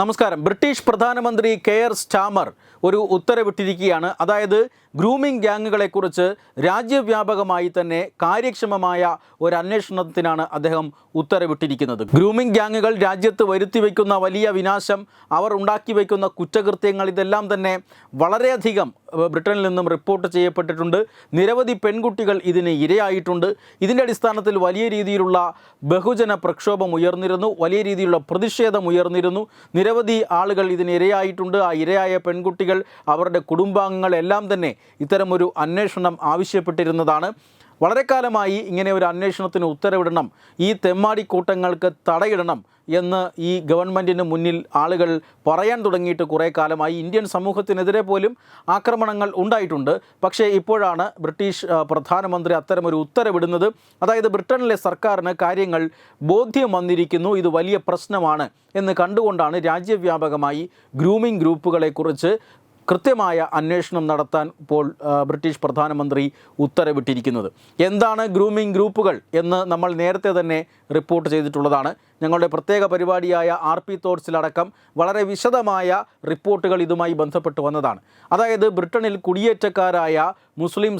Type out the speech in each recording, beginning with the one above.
നമസ്കാരം. ബ്രിട്ടീഷ് പ്രധാനമന്ത്രി care Starmer ഒരു ഉത്തരവിട്ടിരിക്കുകയാണ്. അതായത് ഗ്രൂമിംഗ് ഗ്യാങ്ങുകളെക്കുറിച്ച് രാജ്യവ്യാപകമായി തന്നെ കാര്യക്ഷമമായ ഒരു അന്വേഷണത്തിനാണ് അദ്ദേഹം ഉത്തരവിട്ടിരിക്കുന്നത്. ഗ്രൂമിംഗ് ഗ്യാങ്ങുകൾ രാജ്യത്ത് വരുത്തി വയ്ക്കുന്ന വലിയ വിനാശം അവർ ഉണ്ടാക്കി വയ്ക്കുന്ന കുറ്റകൃത്യങ്ങൾ ഇതെല്ലാം തന്നെ വളരെയധികം ബ്രിട്ടനിൽ നിന്നും റിപ്പോർട്ട് ചെയ്യപ്പെട്ടിട്ടുണ്ട്. നിരവധി പെൺകുട്ടികൾ ഇതിന് ഇരയായിട്ടുണ്ട്. ഇതിന്റെ അടിസ്ഥാനത്തിൽ വലിയ രീതിയിലുള്ള ബഹുജന പ്രക്ഷോഭം ഉയർന്നിരുന്നു. വലിയ രീതിയിലുള്ള പ്രതിഷേധം ഉയർന്നിരുന്നു. നിരവധി ആളുകൾ ഇതിന് ഇരയായിട്ടുണ്ട്. ആ ഇരയായ പെൺകുട്ടികൾ അവരുടെ കുടുംബാംഗങ്ങളെല്ലാം തന്നെ ഇത്തരമൊരു അന്വേഷണം ആവശ്യപ്പെട്ടിരുന്നതാണ്. വളരെ കാലമായി ഇങ്ങനെ ഒരു അന്വേഷണത്തിന് ഉത്തരവിടണം ഈ തെമ്മാടി കൂട്ടങ്ങൾക്ക് തടയിടണം എന്ന് ഈ ഗവൺമെന്റിന് മുന്നിൽ ആളുകൾ പറയാൻ തുടങ്ങിയിട്ട് കുറേ കാലമായി. ഇന്ത്യൻ സമൂഹത്തിനെതിരെ പോലും ആക്രമണങ്ങൾ ഉണ്ടായിട്ടുണ്ട്. പക്ഷേ ഇപ്പോഴാണ് ബ്രിട്ടീഷ് പ്രധാനമന്ത്രി അത്തരമൊരു ഉത്തരവിടുന്നത്. അതായത് ബ്രിട്ടനിലെ സർക്കാരിന് കാര്യങ്ങൾ ബോധ്യം വന്നിരിക്കുന്നു. ഇത് വലിയ പ്രശ്നമാണ് എന്ന് കണ്ടുകൊണ്ടാണ് രാജ്യവ്യാപകമായി ഗ്രൂമിംഗ് ഗ്രൂപ്പുകളെക്കുറിച്ച് കൃത്യമായ അന്വേഷണം നടത്താൻ ഇപ്പോൾ ബ്രിട്ടീഷ് പ്രധാനമന്ത്രി ഉത്തരവിട്ടിരിക്കുന്നത്. എന്താണ് ഗ്രൂമിംഗ് ഗ്രൂപ്പുകൾ എന്ന് നമ്മൾ നേരത്തെ തന്നെ റിപ്പോർട്ട് ചെയ്തിട്ടുള്ളതാണ്. ഞങ്ങളുടെ പ്രത്യേക പരിപാടിയായ ആർ പി തോട്ട്സിലടക്കം വളരെ വിശദമായ റിപ്പോർട്ടുകൾ ഇതുമായി ബന്ധപ്പെട്ട് വന്നതാണ്. അതായത് ബ്രിട്ടനിൽ കുടിയേറ്റക്കാരായ മുസ്ലിം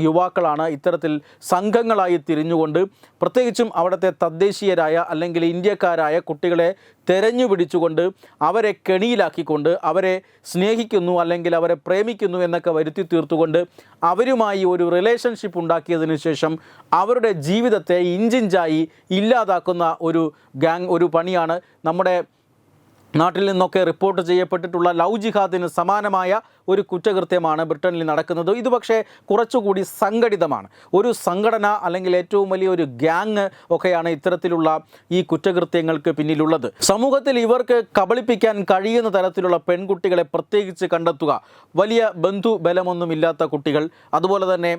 യുവാക്കളാണ് ഇത്തരത്തിൽ സംഘങ്ങളായി തിരിഞ്ഞുകൊണ്ട് പ്രത്യേകിച്ചും അവിടുത്തെ തദ്ദേശീയരായ അല്ലെങ്കിൽ ഇന്ത്യക്കാരായ കുട്ടികളെ തെരഞ്ഞു പിടിച്ചുകൊണ്ട് അവരെ കെണിയിലാക്കിക്കൊണ്ട് അവരെ സ്നേഹിക്കുന്നു അല്ലെങ്കിൽ അവരെ പ്രേമിക്കുന്നു എന്നൊക്കെ വരുത്തി തീർത്തുകൊണ്ട് അവരുമായി ഒരു റിലേഷൻഷിപ്പ് ഉണ്ടാക്കിയതിനു ശേഷം അവരുടെ ജീവിതത്തെ ഇഞ്ചിഞ്ചായി ഇല്ലാതാക്കുന്ന ഒരു ഗാങ് ഒരു പണിയാണ്. നമ്മുടെ നാട്ടിൽ നിന്നൊക്കെ റിപ്പോർട്ട് ചെയ്യപ്പെട്ടിട്ടുള്ള ലവ് ജിഹാദിന് സമാനമായ ഒരു കുറ്റകൃത്യമാണ് ബ്രിട്ടനിൽ നടക്കുന്നത്. ഇത് പക്ഷേ കുറച്ചുകൂടി സംഘടിതമാണ്. ഒരു സംഘടന അല്ലെങ്കിൽ ഏറ്റവും വലിയ ഒരു ഗ്യാങ് ഒക്കെയാണ് ഇത്തരത്തിലുള്ള ഈ കുറ്റകൃത്യങ്ങൾക്ക് പിന്നിലുള്ളത്. സമൂഹത്തിൽ ഇവർക്ക് കബളിപ്പിക്കാൻ കഴിയുന്ന തരത്തിലുള്ള പെൺകുട്ടികളെ പ്രത്യേകിച്ച് കണ്ടെത്തുക. വലിയ ബന്ധു ബലമൊന്നുമില്ലാത്ത കുട്ടികൾ അതുപോലെ തന്നെ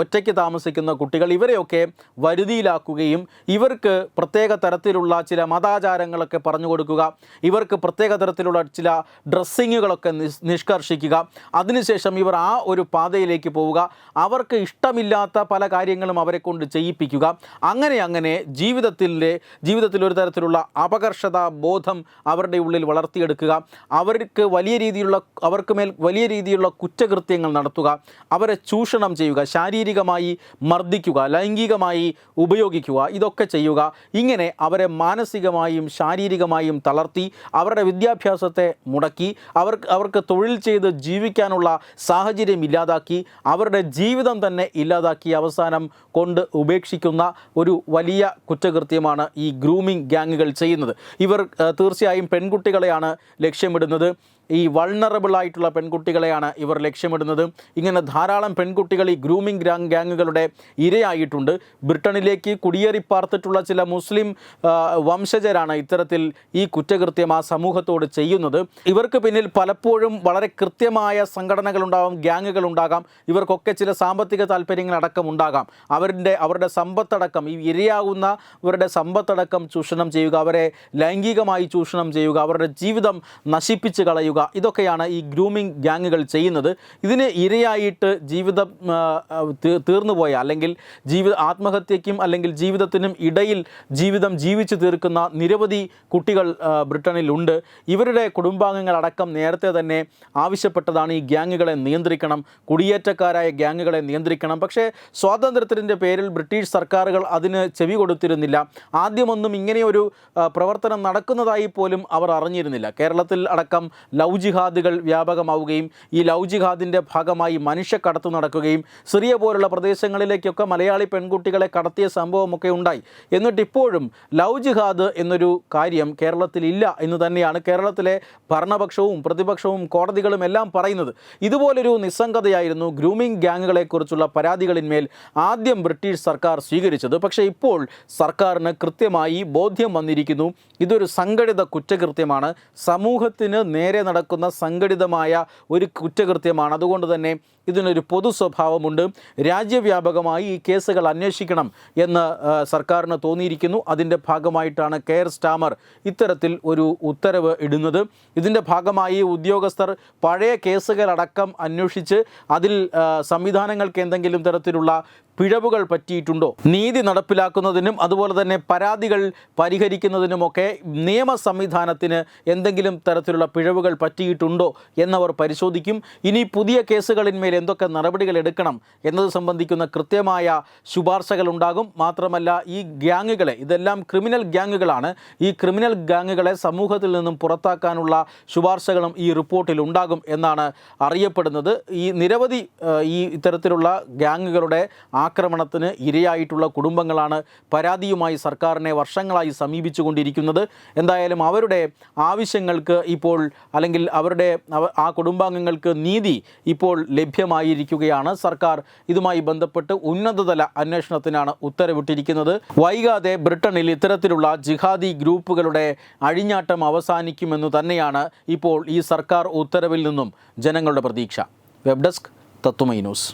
ഒറ്റയ്ക്ക് താമസിക്കുന്ന കുട്ടികൾ ഇവരെയൊക്കെ വരുതിയിലാക്കുകയും ഇവർക്ക് പ്രത്യേക തരത്തിലുള്ള ചില മതാചാരങ്ങളൊക്കെ പറഞ്ഞു കൊടുക്കുക. ഇവർക്ക് പ്രത്യേക തരത്തിലുള്ള ചില ഡ്രസ്സിങ്ങുകളൊക്കെ നിസ് നിഷ്കർഷിക്കുക അതിനുശേഷം ഇവർ ആ ഒരു പാതയിലേക്ക് പോവുക. അവർക്ക് ഇഷ്ടമില്ലാത്ത പല കാര്യങ്ങളും അവരെ കൊണ്ട് ചെയ്യിപ്പിക്കുക. അങ്ങനെ അങ്ങനെ ജീവിതത്തിന്റെ ജീവിതത്തിൽ ഒരു തരത്തിലുള്ള അപകർഷത ബോധം അവരുടെ ഉള്ളിൽ വളർത്തിയെടുക്കുക. അവർക്ക് വലിയ രീതിയിലുള്ള അവർക്ക് മേൽ വലിയ രീതിയിലുള്ള കുറ്റകൃത്യങ്ങൾ നടത്തുക. അവരെ ചൂഷണം ചെയ്യുക. ശാരീരികമായി മർദ്ദിക്കുക. ലൈംഗികമായി ഉപയോഗിക്കുക. ഇതൊക്കെ ചെയ്യുക. ഇങ്ങനെ അവരെ മാനസികമായും ശാരീരികമായും തളർത്തി അവരുടെ വിദ്യാഭ്യാസത്തെ മുടക്കി അവർക്ക് അവർക്ക് തൊഴിൽ ചെയ്ത് ജീവിക്കാനുള്ള സാഹചര്യം ഇല്ലാതാക്കി അവരുടെ ജീവിതം തന്നെ ഇല്ലാതാക്കി അവസാനം കൊണ്ട് ഉപേക്ഷിക്കുന്ന ഒരു വലിയ കുറ്റകൃത്യമാണ് ഈ ഗ്രൂമിംഗ് ഗ്യാങ്ങുകൾ ചെയ്യുന്നത്. ഇവർ തീർച്ചയായും പെൺകുട്ടികളെയാണ് ലക്ഷ്യമിടുന്നത്. ഈ വൾണറബിൾ ആയിട്ടുള്ള പെൺകുട്ടികളെയാണ് ഇവർ ലക്ഷ്യമിടുന്നത്. ഇങ്ങനെ ധാരാളം പെൺകുട്ടികൾ ഈ ഗ്രൂമിംഗ് ഗ്രാങ് ഗ്യാങ്ങുകളുടെ ഇരയായിട്ടുണ്ട്. ബ്രിട്ടനിലേക്ക് കുടിയേറി പാർത്തിട്ടുള്ള ചില മുസ്ലിം വംശജരാണ് ഇത്തരത്തിൽ ഈ കുറ്റകൃത്യം ആ സമൂഹത്തോട് ചെയ്യുന്നത്. ഇവർക്ക് പിന്നിൽ പലപ്പോഴും വളരെ കൃത്യമായ സംഘടനകളുണ്ടാകും ഗ്യാങ്ങുകളുണ്ടാകാം. ഇവർക്കൊക്കെ ചില സാമ്പത്തിക താല്പര്യങ്ങളടക്കം ഉണ്ടാകാം. അവരുടെ അവരുടെ സമ്പത്തടക്കം ഈ ഇരയാകുന്നവരുടെ സമ്പത്തടക്കം ചൂഷണം ചെയ്യുക അവരെ ലൈംഗികമായി ചൂഷണം ചെയ്യുക അവരുടെ ജീവിതം നശിപ്പിച്ച് കളയുക ഇതൊക്കെയാണ് ഈ ഗ്രൂമിംഗ് ഗ്യാങ്ങുകൾ ചെയ്യുന്നത്. ഇതിന് ഇരയായിട്ട് ജീവിതം തീർന്നുപോയ അല്ലെങ്കിൽ ജീവിത ആത്മഹത്യയ്ക്കും അല്ലെങ്കിൽ ജീവിതത്തിനും ഇടയിൽ ജീവിതം ജീവിച്ചു തീർക്കുന്ന നിരവധി കുട്ടികൾ ബ്രിട്ടനിലുണ്ട്. ഇവരുടെ കുടുംബാംഗങ്ങളടക്കം നേരത്തെ തന്നെ ആവശ്യപ്പെട്ടതാണ് ഈ ഗ്യാങ്ങുകളെ നിയന്ത്രിക്കണം കുടിയേറ്റക്കാരായ ഗ്യാങ്ങുകളെ നിയന്ത്രിക്കണം. പക്ഷേ സ്വാതന്ത്ര്യത്തിന്റെ പേരിൽ ബ്രിട്ടീഷ് സർക്കാരുകൾ അതിന് ചെവി കൊടുത്തിരുന്നില്ല. ആദ്യമൊന്നും ഇങ്ങനെയൊരു പ്രവർത്തനം നടക്കുന്നതായി പോലും അവർ അറിഞ്ഞിരുന്നില്ല. കേരളത്തിൽ അടക്കം ലവ് ജിഹാദുകൾ വ്യാപകമാവുകയും ഈ ലവ് ജിഹാദിന്റെ ഭാഗമായി മനുഷ്യക്കടത്ത് നടക്കുകയും സിറിയ പോലുള്ള പ്രദേശങ്ങളിലേക്കൊക്കെ മലയാളി പെൺകുട്ടികളെ കടത്തിയ സംഭവമൊക്കെ ഉണ്ടായി. എന്നിട്ട് ഇപ്പോഴും ലവ് ജിഹാദ് എന്നൊരു കാര്യം കേരളത്തിൽ ഇല്ല എന്ന് തന്നെയാണ്. കേരളത്തിലെ ഭരണപക്ഷവും പ്രതിപക്ഷവും കോടതികളും എല്ലാം പറയുന്നത് ഇതുപോലൊരു നിസ്സംഗതയായിരുന്നു ഗ്രൂമിംഗ് ഗ്യാങ്ങുകളെക്കുറിച്ചുള്ള പരാതികളിന്മേൽ ആദ്യം ബ്രിട്ടീഷ് സർക്കാർ സ്വീകരിച്ചത്. പക്ഷേ ഇപ്പോൾ സർക്കാരിന് കൃത്യമായി ബോധ്യം വന്നിരിക്കുന്നു. ഇതൊരു സംഘടിത കുറ്റകൃത്യമാണ്. സമൂഹത്തിന് നേരെ നടക്കുന്ന സംഘടിതമായ ഒരു കുറ്റകൃത്യമാണ്. അതുകൊണ്ട് തന്നെ ഇതിനൊരു പൊതു സ്വഭാവമുണ്ട്. രാജ്യവ്യാപകമായി ഈ കേസുകൾ അന്വേഷിക്കണം എന്ന് സർക്കാരിന് തോന്നിയിരിക്കുന്നു. അതിന്റെ ഭാഗമായിട്ടാണ് കെയർ സ്റ്റാമർ ഇത്തരത്തിൽ ഒരു ഉത്തരവ് ഇടുന്നത്. ഇതിന്റെ ഭാഗമായി ഉദ്യോഗസ്ഥർ പഴയ കേസുകളടക്കം അന്വേഷിച്ച് അതിൽ സംവിധാനങ്ങൾക്ക് എന്തെങ്കിലും തരത്തിലുള്ള പിഴവുകൾ പറ്റിയിട്ടുണ്ടോ? നീതി നടപ്പിലാക്കുന്നതിനും അതുപോലെ തന്നെ പരാതികൾ പരിഹരിക്കുന്നതിനുമൊക്കെ നിയമ സംവിധാനത്തിന് എന്തെങ്കിലും തരത്തിലുള്ള പിഴവുകൾ പറ്റിയിട്ടുണ്ടോ എന്നവർ പരിശോധിക്കും. ഇനി പുതിയ കേസുകളിന്മേൽ എന്തൊക്കെ നടപടികൾ എടുക്കണം എന്നത് സംബന്ധിക്കുന്ന കൃത്യമായ ശുപാർശകൾ ഉണ്ടാകും മാത്രമല്ല ഈ ഗ്യാങ്ങുകളെ ഇതെല്ലാം ക്രിമിനൽ ഗ്യാങ്ങുകളാണ്. ഈ ക്രിമിനൽ ഗ്യാങ്ങുകളെ സമൂഹത്തിൽ നിന്നും പുറത്താക്കാനുള്ള ശുപാർശകളും ഈ റിപ്പോർട്ടിൽ ഉണ്ടാകും എന്നാണ് അറിയപ്പെടുന്നത്. ഈ നിരവധി ഈ ഇത്തരത്തിലുള്ള ഗ്യാങ്ങുകളുടെ ആക്രമണത്തിന് ഇരയായിട്ടുള്ള കുടുംബങ്ങളാണ് പരാതിയുമായി സർക്കാരിനെ വർഷങ്ങളായി സമീപിച്ചുകൊണ്ടിരിക്കുന്നത്. എന്തായാലും അവരുടെ ആവശ്യങ്ങൾക്ക് ഇപ്പോൾ അല്ലെങ്കിൽ അവരുടെ ആ കുടുംബാംഗങ്ങൾക്ക് നീതി ഇപ്പോൾ ലഭ്യമായിരിക്കുകയാണ്. സർക്കാർ ഇതുമായി ബന്ധപ്പെട്ട് ഉന്നതതല അന്വേഷണത്തിനാണ് ഉത്തരവിട്ടിരിക്കുന്നത്. വൈകാതെ ബ്രിട്ടനിൽ ഇത്തരത്തിലുള്ള ജിഹാദി ഗ്രൂപ്പുകളുടെ അഴിഞ്ഞാട്ടം അവസാനിക്കുമെന്ന് തന്നെയാണ് ഇപ്പോൾ ഈ സർക്കാർ ഉത്തരവിൽ നിന്നും ജനങ്ങളുടെ പ്രതീക്ഷ. Web desk Tatwamayi news.